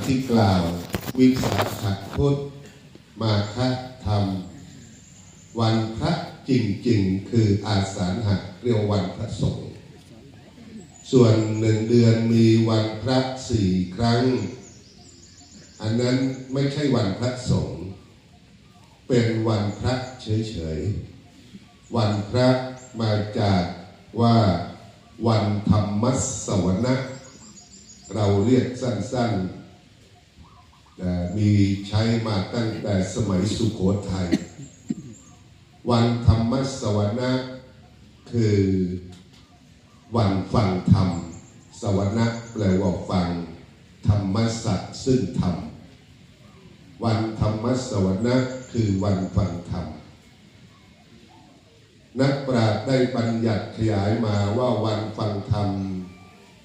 ที่กล่าววิสาขพุทธมาคธรรม วันพระจริงๆ คืออาสาฬหะเรียกว่าวันพระสงฆ์ส่วนหนึ่งเดือนมีวันพระสี่ครั้ง อันนั้นไม่ใช่วันพระสงฆ์เป็นวันพระเฉยๆ วันพระมาจากว่าวันธรรมสวนะเราเรียกสั้นๆ แต่มีใช้มาตั้งแต่สมัยสุโขทัย วันธรรมสวนะคือวันฟังธรรม สวนะแปลว่าฟังธรรมสัตว์ซึ่งธรรม วันธรรมสวนะคือวันฟังธรรม นักปราชญ์ได้บัญญัติขยายมาว่าวันฟังธรรม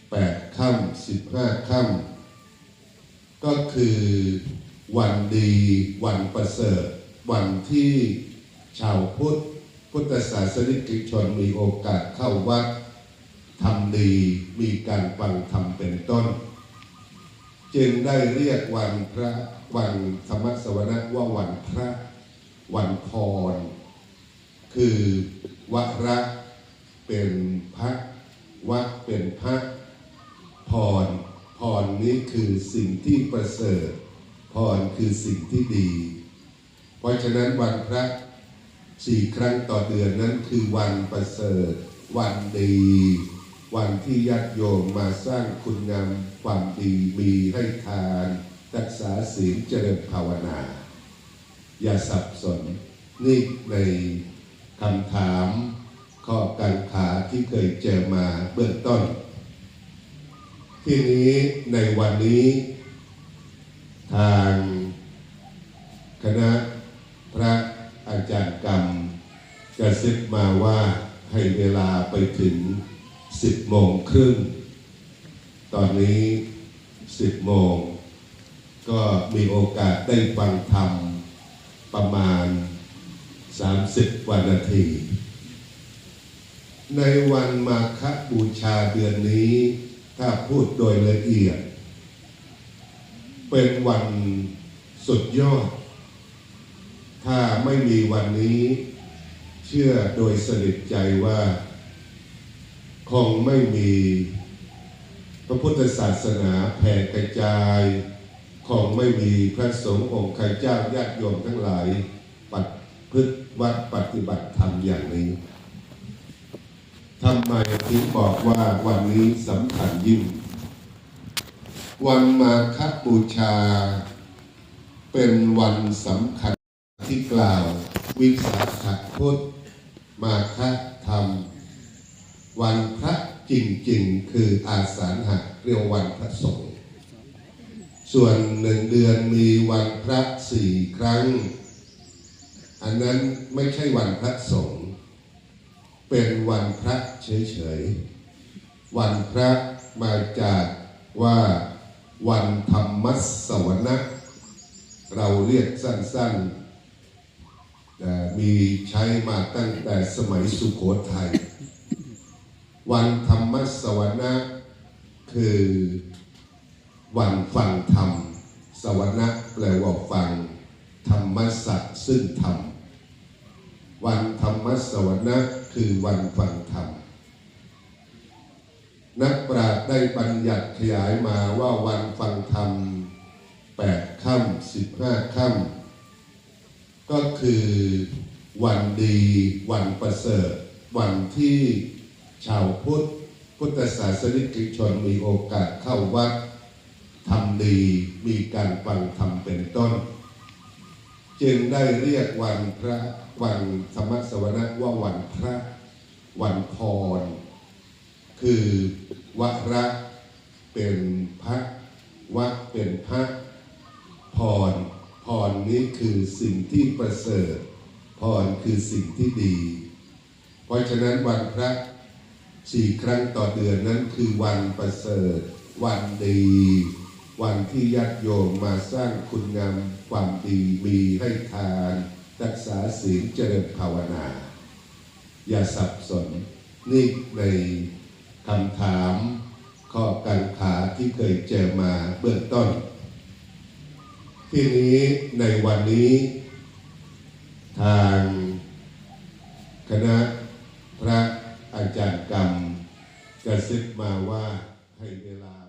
แปดค่ำสิบห้าค่ำ ก็คือวันดีวันประเสริฐ วันที่ชาวพุทธพุทธศาสนิกชนมีโอกาสเข้าวัดทำดีมีการฟังธรรมเป็นต้น จึงได้เรียกวันพระวันธรรมสวนะว่าวันพระวันพร คือวระเป็นพระวะเป็นพระพร นี้คือสิ่งที่ประเสริฐพรคือสิ่งที่ดี เพราะฉะนั้นวันพระสี่ครั้งต่อเดือนนั้นคือวันประเสริฐ วันดี วันที่ญาติโยมมาสร้างคุณงามความดีมีให้ทานรักษาศีลเจริญภาวนา อย่าสับสนนี่ในคำถามข้อกังขาที่เคยเจอมาเบื้องต้น ที่นี้ในวันนี้ ทางคณะพระอาจารย์กรรมจะซิบมาว่าให้เวลาไปถึง 10โมงครึ่ง ตอนนี้ 10โมงก็มีโอกาสได้ฟังธรรมประมาณ 30กว่านาที ในวันมาคบูชาเดือนนี้ ถ้าพูดโดยละเอียด เป็นวันสุดยอด ถ้าไม่มีวันนี้ เชื่อโดยสนิทใจว่า คงไม่มี พระพุทธศาสนาแผ่กระจายคงไม่มีพระสงฆ์องค์ข้าเจ้าญาติโยมทั้งหลายปัดพฤติวัดปฏิบัติธรรมอย่างนี้ ทำไมถึงบอกว่าวันนี้สำคัญยิ่ง วันมาคบูชา เป็นวันสำคัญที่กล่าว วิสาขพุทธมาคธรรม วันพระจริงๆ คืออาสาหะเรียกว่าวันพระสงฆ์ส่วนหนึ่งเดือนมีวันพระสี่ครั้ง อันนั้นไม่ใช่วันพระสงฆ์ เป็นวันพระเฉยๆ วันพระมาจากว่าวันธรรมสวนะเราเรียกสั้นๆ มีใช้มาตั้งแต่สมัยสุโขทัย วันธรรมสวนะคือวันฟังธรรม สวนะแปลว่าฟังธรรมสัตว์ซึ่งธรรม วันธรรมสวนะคือวันฟังธรรม นักปราชญ์ได้บัญญัติขยายมาว่าวันฟังธรรมแปดค่ำสิบห้าค่ำก็คือวันดีวันประเสริฐ วันที่ชาวพุทธพุทธศาสนิกชนมีโอกาสเข้าวัดทำดีมีการฟังธรรมเป็นต้น จึงได้เรียกวันพระวันธรรมสวนะว่าวันพระวันพร คือวระเป็นพระวะเป็นพระพรพรนี้คือสิ่งที่ประเสริฐพรคือสิ่งที่ดี เพราะฉะนั้นวันพระสี่ครั้งต่อเดือนนั้นคือวันประเสริฐ วันดี วันที่ญาติโยมมาสร้างคุณงามความดีมีให้ทานรักษาศีลเจริญภาวนา อย่าสับสนนี่ในคำถามข้อกังขาที่เคยเจอมาเบื้องต้น ที่นี้ในวันนี้ ทางคณะพระอาจารย์กรรมกระซิบมาว่าให้เวลา